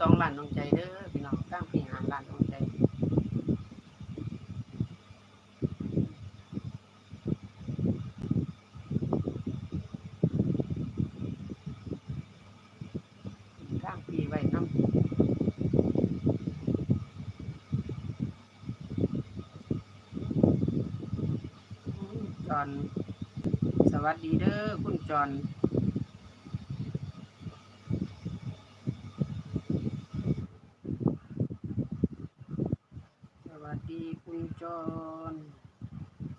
สองล้านน้องใจเด้อพี่น้องตั้งพี่หาล้านน้องใจข้างปีไว้น้ำจอนสวัสดีเด้อคุณจอนสวัสดี คุณจอน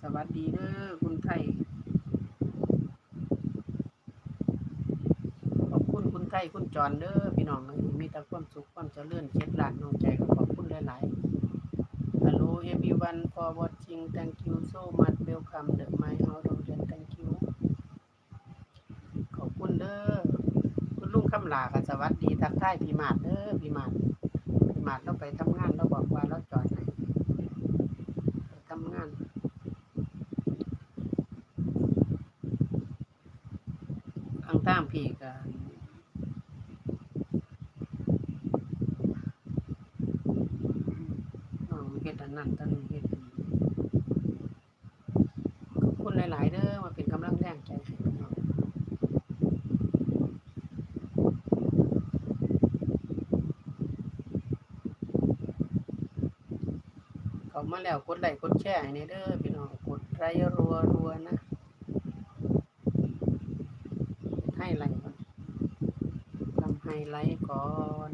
สวัสดีเด้อคุณไทย ขอบคุณคุณไทยคุณจอนเด้อพี่น้องนะมีแต่ความสุขความเจริญเช็ดหลานน้องใจก็ขอบคุณหลายๆ Hello everyone for watching thank you so much welcome the my house Dongren thank you ขอบคุณเด้อคุณลุงคำลาก็สวัสดีทักทายพี่มาดเด้อพี่มาดพี่มาดเราไปทำงานเราบอกว่าเราจอดไหนไปทำงาน ข้างตาม พี่ก็น้องเฮ็ดอันนั้นตอนนี้เฮ็ดขอบคุณหลาย ๆเด้อมาเป็นกำลังแรงใจให้น้องเขามาแล้วกดไลค์กดแชร์ให้แหน่เด้อพี่น้องกดไลค์รัวๆนะ ให้ไลท์ก่อนทำ ไฮไลท์ก่อน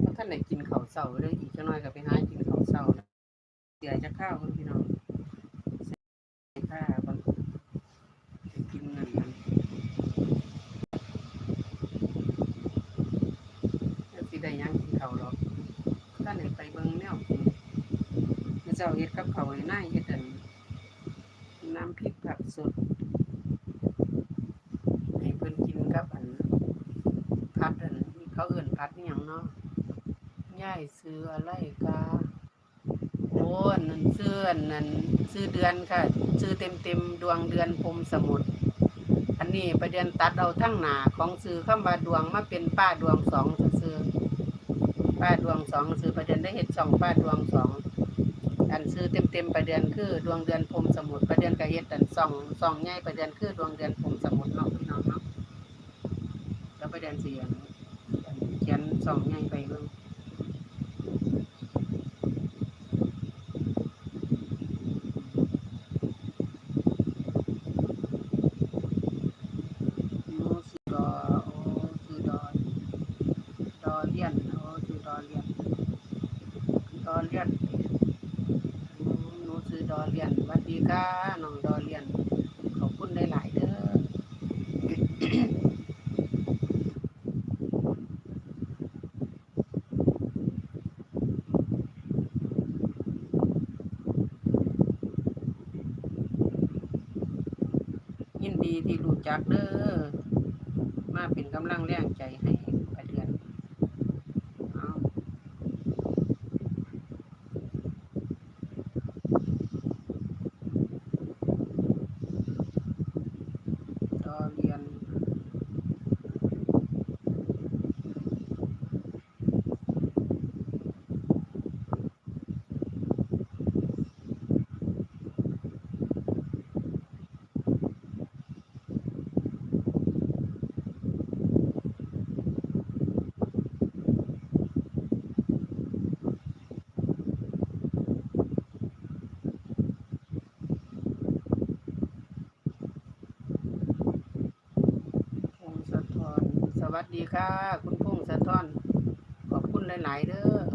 แล้วท่านไหนกินข้าวเสาเด้ออีกจังน้อยก็ไปหากินข้าวเสาแล้วเสียจะข้าวคนพี่น้องข้าวก่อนไปกินนั่นนั่นแล้วสิได้ยังกินข้าวหรอกท่านไหนไปเบิ่งแนวกินเจ้าเฮ็ดกับข้าวให้นายเฮ็ดอันน้ำพริกผักสด ให้เพิ่นกินกับอันพัดอันนี่เขาเอื่นพัดนี่หยังเนาะย่ายซื้ออะไรกาโอ้อันนั่นซื้ออันนั้นซื้อเดือนค่ะ ซื้อเต็มเต็มๆดวงเดือนพรมสมุทรอันนี้ประเด็นตัดเอาทั้งหนาของซื้อคำว่าดวงมาเป็นป้าดวงสองซื้อๆป้าดวงสองซื้อประเด็นได้เห็ดสองป้าดวงสองอันซื้อเต็มเต็มๆประเด็นคือดวงเดือนพรมสมุทรประเด็นก็เฮ็ดอันสองสองใหญ่ประเด็นคือดวงเดือนพรมสมุทรเนาะพี่น้องเนาะแล้วไปเดินเสียง ขียนสองใหญ่ไปเบิ่งโน้สือดอโอ้สือดอดอเลียนโอ้สือดอเลียนดอเลียนโน้สือดอเลียนสวัสดีค่ะน้องดอเลียนขอบคุณหลายๆเด้อ ยินดีที่รู้จักเด้อมาเป็นกำลังแรงใจให้ประเดือนเอาดอเรียน พงศธรส วัสดีค่ะ คุณพงศธรขอบคุณหลาย ๆเด้อ